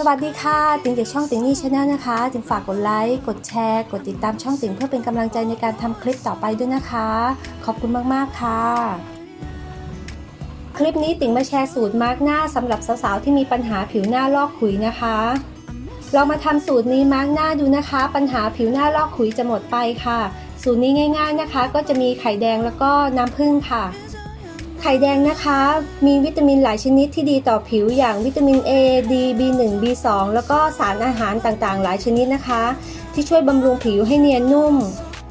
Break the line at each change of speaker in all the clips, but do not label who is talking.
สวัสดีค่ะ ติงจากช่องติงนี่ชาแนลนะคะติงฝากกดไลค์ กดแชร์ กดติดตามช่องติงเพื่อเป็นกำลังใจในการทำคลิปต่อไปด้วยนะคะ ขอบคุณมากๆค่ะ คลิปนี้ติงมาแชร์สูตรมาร์กหน้าสำหรับสาวๆที่มีปัญหาผิวหน้าลอกขุยนะคะลองมาทำสูตรนี้มาร์กหน้าดูนะคะ ปัญหาผิวหน้าลอกขุยจะหมดไปค่ะ สูตรนี้ง่าย ๆนะคะ ก็จะมีไข่แดงแล้วก็น้ำผึ้งค่ะ ไข่แดงนะคะ มีวิตามินหลายชนิดที่ดีต่อผิวอย่างวิตามิน A D B1 B2 แล้วก็สารอาหารต่างๆ หลายชนิดนะคะ ที่ช่วยบำรุงผิวให้เนียนนุ่ม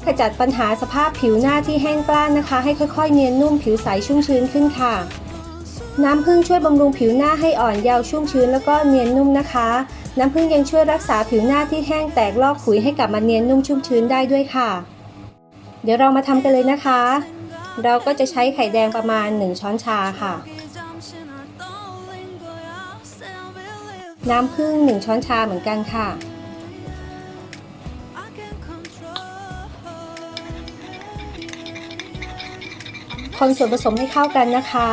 ขจัดปัญหาสภาพผิวหน้าที่แห้งกร้านนะคะ ให้ค่อยๆ เนียนนุ่มผิวใสชุ่มชื้นขึ้นค่ะ น้ำผึ้งช่วยบำรุงผิวหน้าให้อ่อนเยาว์ชุ่มชื้นแล้วก็เนียนนุ่มนะคะ น้ำผึ้งยังช่วยรักษาผิวหน้าที่แห้งแตกลอกขุยให้กลับมาเนียนนุ่มชุ่มชื้นได้ด้วยค่ะ เดี๋ยวเรามาทำกันเลยนะคะ เราก็จะใช้ไข่แดงประมาณ 1 ช้อนชาค่ะ น้ำผึ้ง1 ช้อนชาเหมือนกันค่ะ คนส่วนผสมให้เข้ากันนะคะ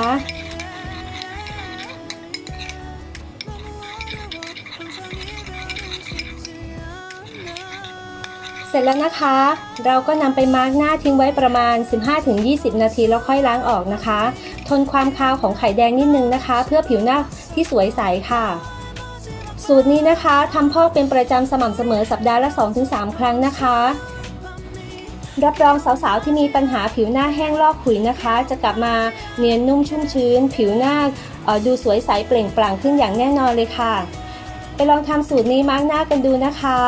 สร็จแล้วนะคะ เราก็นำไปมาร์กหน้าทิ้งไว้ประมาณ 15-20 นาทีแล้วค่อยล้างออกนะคะ ทนความคาวของไข่แดงนิดนึงนะคะ เพื่อผิวหน้าที่สวยใสค่ะ สูตรนี้นะคะทำพอกเป็นประจำสม่ำเสมอสัปดาห์ละ 2-3 ครั้งนะคะ รับรองสาวๆที่มีปัญหาผิวหน้าแห้งลอกขุยนะคะ จะกลับมาเนียนนุ่มชุ่มชื้น ผิวหน้าดูสวยใสเปล่งปลั่งขึ้นอย่างแน่นอนเลยค่ะ ไปลองทำสูตรนี้มาร์กหน้ากันดูนะคะ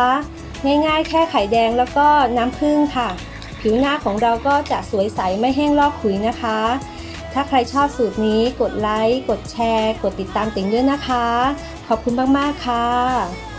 ง่ายๆ แค่ไข่แดงแล้วก็น้ำผึ้งค่ะ ผิวหน้าของเราก็จะสวยใสไม่แห้งลอกขุยนะคะ ถ้าใครชอบสูตรนี้กดไลค์ กดแชร์ กดติดตามติ่งด้วยนะคะ ขอบคุณมากๆค่ะ